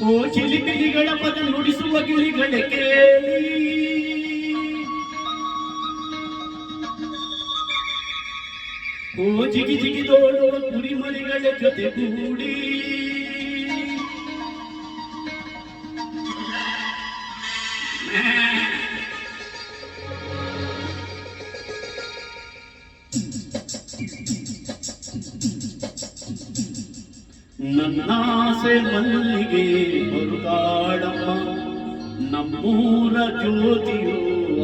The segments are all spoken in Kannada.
ಓ ಚಿಲಿಪಿಲಿಗಳ ಪದ ನುಡಿಸುವ ಗಿಳಿಗಳ ಕೇಳಿ ಓ ಜಿಗಿ ಜಿಗಿದೋಡುವ ಕುರಿಮರಿಗಳ ಜೊತೆಗೂಡಿ ನನ್ನಾಸೆ ಮಲ್ಲಿಗೆ ಬರುತ್ತಾಳಮ್ಮ ನಮ್ಮೂರ ಜ್ಯೋತಿಯು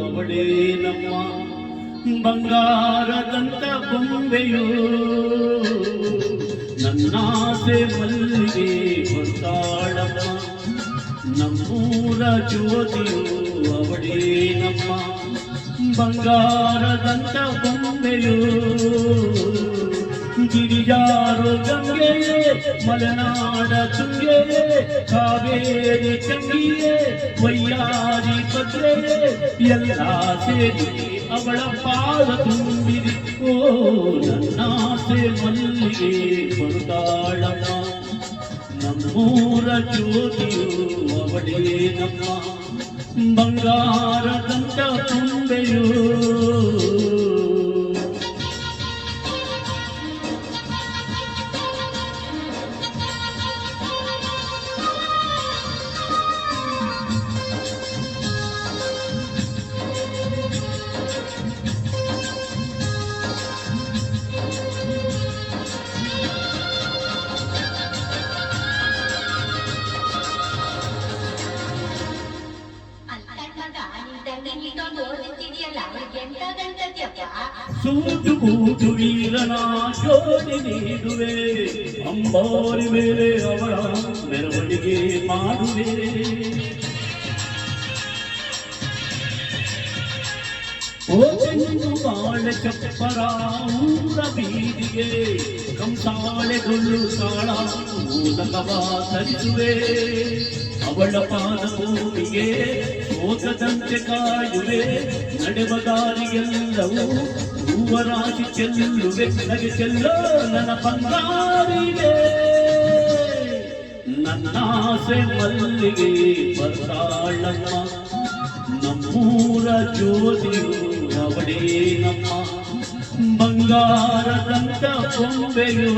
ಅವಳೇ ನಮ್ಮ. ಬಂಗಾರದಂತ ಬೊಂಬೆಯು ನನ್ನಾಸೆ ಮಲ್ಲಿಗೆ ಬರುತ್ತಾಳಮ್ಮ ನಮ್ಮೂರ ಜ್ಯೋತಿಯು ಅವಳೇ ನಮ್ಮ. ಬಂಗಾರದಂತ ಬೊಂಬೆಯು ಗಿರಿಜಾರು ಗಂಗೆಯೇ ಮಲೆನಾಡ ತುಂಗೆಯೇ ಕಾವೇರಿ ಚಂಗಿಯೇ ವೈಯಾರಿ ಭದ್ರೆಯೇ ಎಲ್ಲ ಸೇರಿ ಅವಳ ಪಾದ ತುಂಬಿರಿ ಓ ನನ್ನಾಸೆ ಮಲ್ಲಿಗೆ ಬರುತ್ತಾಳಮ್ಮ ನಮ್ಮೂರ ಜ್ಯೋತಿಯು ಅವಳೇ ನಮ್ಮ ಬಂಗಾರದಂತ ತುಂಬೆಯು ಸೂಟು ಬೂಟು ವೀರನ ಜೋಡಿ ನೀಡುವೆ. ಅಂಬಾರಿ ಮೇಲೆ ಅವಳ ಮೆರವಣಿಗೆ ಮಾಡುವೆ. ಓ ತೆಂಗು ಬಾಳೆ ಚಪ್ಪರ ಊರ ಬೀದಿಗೆ, ಕಂಸಾಳೆ ಗೊಳ್ಳು ತಾಳ ಮೂಲಕವ ಧರಿಸುವೆ ಅವಳ ಪಾದ ಭೂಮಿಗೆ ಶೋಕದಂತೆ ಕಾಯುವೆ. ನಡೆವ ದಾರಿಯೆಲ್ಲವೂ ಹೂವರಾಗಿ ಚೆಲ್ಲುವೆ. ನಗೆ ಚೆಲ್ಲೋ ನನ್ನ ಬಂಗಾರಿಗೆ ನನ್ನಾಸೆ ಮಲ್ಲಿಗೆ ಬರ್ತಾಳಮ್ಮ ನಮ್ಮೂರ ಜ್ಯೋತಿಯು ಅವಳೇ ನಮ್ಮ ಬಂಗಾರದಂತ ಕೊಂಬೆಯು.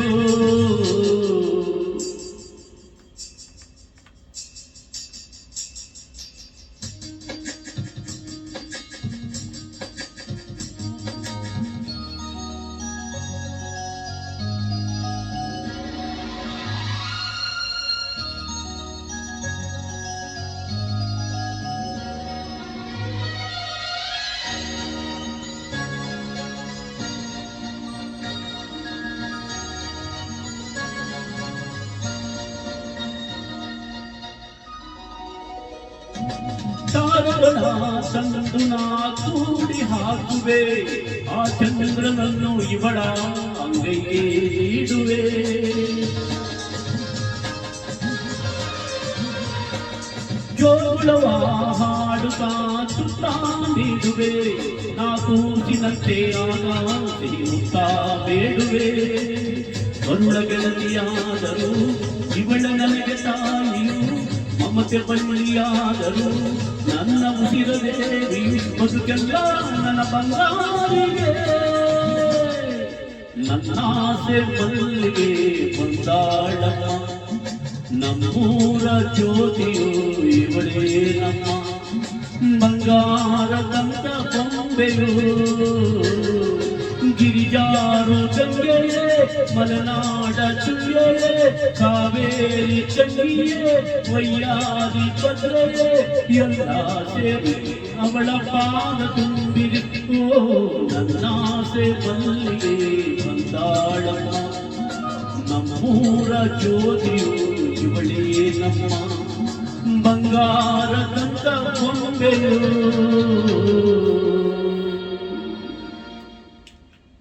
ತಂದು ನಾ ಕೂಡಿ ಹಾಕುವೆ ಆ ಚಂದ್ರನನ್ನು ಇವಳ ಅಂಗೈಗೆ ಇಡುವೆ ಜೋಳವ ಹಾಡುತ್ತಾ ಸುತ್ತ ನೀಡುವೆ ನಾ ಕೂಸಿನಂತೆ ಆಗುತ್ತಾ ಬೇಡುವೆ. ಬರುಳ ಗೆಳತಿಯಾದರೂ ಇವಳ ನನಗೆ ತಾಯಿಯು ಮಮತೆ ಬಳ್ಳಿಯಾದರು ನನ್ನ ಉಸಿರದೇವಿ ಬದುಕೆಲ್ಲ ನನ್ನ ಬಂಗಾರಿಗೆ. ನನ್ನ ಆಸೆ ಬಲ್ಲಿಗೆ ಬಂದಾಳಮ್ಮ ನಮ್ಮೂರ ಜ್ಯೋತಿಯು ಇವಳೇ ನಮ್ಮ ಬಂಗಾರದಂತ ಬೊಂಬೆಯು ಗಿರಿಜಾರು ಗಂಗೆಯೇ ಮಲೆನಾಡ ಚುಯ್ಯೇ ಕಾವೇರಿ ಚಂಗಿಯೇ ವೈಯಾರಿ ಭದ್ರೆಯೇ ಎಲ್ಲ ಸೇರಿ ಅವಳ ಪಾದ ತುಂಬಿರಿ ಓ ನನ್ನಾಸೆ ಮಲ್ಲಿಗೆ ಬಂದಾಳಮ್ಮ ನಮ್ಮೂರ ಜ್ಯೋತಿಯು ಇವಳೇ ನಮ್ಮ ಬಂಗಾರದಂತ ಬೊಂಬೆಯು